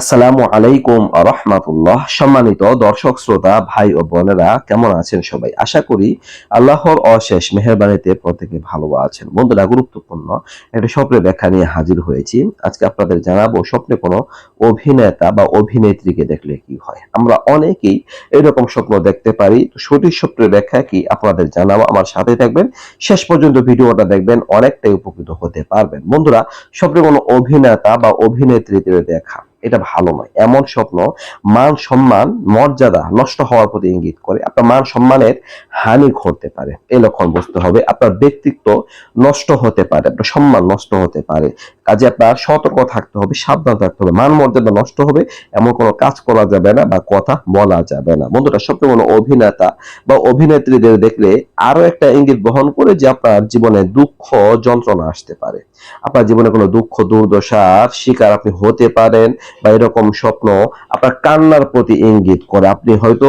আসসালামু আলাইকুম রহমাতুল্লাহ। সম্মানিত দর্শক, শ্রোতা, ভাই ও বোনেরা, কেমন আছেন সবাই? আশা করি আল্লাহর অশেষ মেহরবানিতে প্রত্যেকে ভালো আছেন। বন্ধুরা, গুরুত্বপূর্ণ একটা স্বপ্নের ব্যাখ্যা নিয়ে হাজির হয়েছি। আজকে আপনাদের জানাব স্বপ্নে কোনো অভিনেতা বা অভিনেত্রীকে দেখলে কি হয়? আমরা অনেকেই এরকম স্বপ্ন দেখতে পারি। তো সঠিক স্বপ্নের ব্যাখ্যা কি আপনাদের জানাব? আমার সাথে থাকবেন। শেষ পর্যন্ত ভিডিওটা দেখবেন, অনেকটাই উপকৃত হতে পারবেন। বন্ধুরা, স্বপ্নে কোনো অভিনেতা বা অভিনেত্রীদের দেখা এটা ভালো নয়। এমন স্বপ্ন, মান সম্মান, মর্যাদা নষ্ট হওয়ার প্রতি ইঙ্গিত করে। আপনার মান সম্মানের হানি ঘটতে পারে। এই লক্ষণ বুঝতে হবে। আপনার ব্যক্তিত্ব নষ্ট হতে পারে। আপনার সম্মান নষ্ট হতে পারে। কাজে আপনার সতর্ক থাকতে হবে, সাবধান থাকতে হবে। মান মর্যাদা নষ্ট হবে, এমন কোনো কাজ করা যাবে না বা কথা বলা যাবে না। বন্ধুরা, সবচেয়ে কোনো অভিনেতা বা অভিনেত্রীদের দেখলে আরও একটা ইঙ্গিত বহন করে যে আপনার জীবনে দুঃখ যন্ত্রণা আসতে পারে। আপনার জীবনে কোনো দুঃখ, দুর্দশার শিকার আপনি হতে পারেন বা এরকম স্বপ্ন আপনার কান্নার প্রতি ইঙ্গিত করে। আপনি হয়তো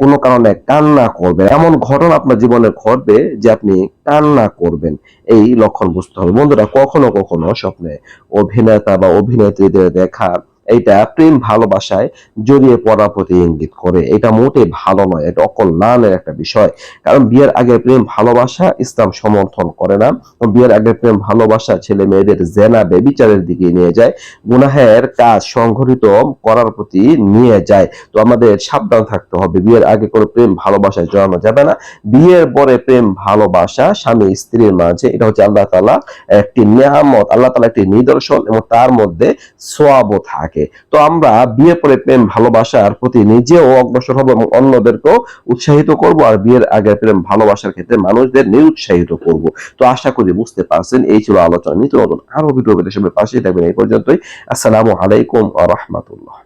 কোনো কারণে কান্না করবেন। এমন ঘটনা আপনার জীবনে ঘটবে যে আপনি কান্না করবেন। এই লক্ষণ বুঝতে হবে। বন্ধুরা, কখনো কখনো স্বপ্নে অভিনেতা বা অভিনেত্রীদের দেখা এইটা প্রেম ভালোবাসায় জড়িয়ে পড়ার প্রতি ইঙ্গিত করে। এটা মোটে ভালো নয়, এটা অকল্যাণের একটা বিষয়। কারণ বিয়ের আগে প্রেম ভালোবাসা ইসলাম সমর্থন করে না। বিয়ের আগে প্রেম ভালোবাসা ছেলে মেয়েদের জেনা বেবিচারের দিকে নিয়ে যায়। গুনাহের কাজ সংঘটিত করার প্রতি নিয়ে যায়। তো আমাদের সাবধান থাকতে হবে। বিয়ের আগে কোনো প্রেম ভালোবাসায় জড়ানো যাবে না। বিয়ের পরে প্রেম ভালোবাসা স্বামী স্ত্রীর মাঝে, এটা হচ্ছে আল্লাহ তালা একটি নিয়ামত, আল্লাহ তালা একটি নিদর্শন এবং তার মধ্যে সোয়াবও থাকে। তো আমরা বিয়ে পরে প্রেম, ভালোবাসার প্রতি নিজেও অগ্রসর হব এবং অন্যদেরকেও উৎসাহিত করব আর বিয়ের আগে প্রেম, ভালোবাসার ক্ষেত্রে মানুষদের নিরুৎসাহিত করব। তো আশা করি বুঝতে পারছেন, এই ছিল আলোচনা। নিত্য নতুন আরও ভিডিও পেতে সবাই পাশে থাকবেন। এই পর্যন্তই। আসসালামু আলাইকুম আ রহমাতুল্লাহ।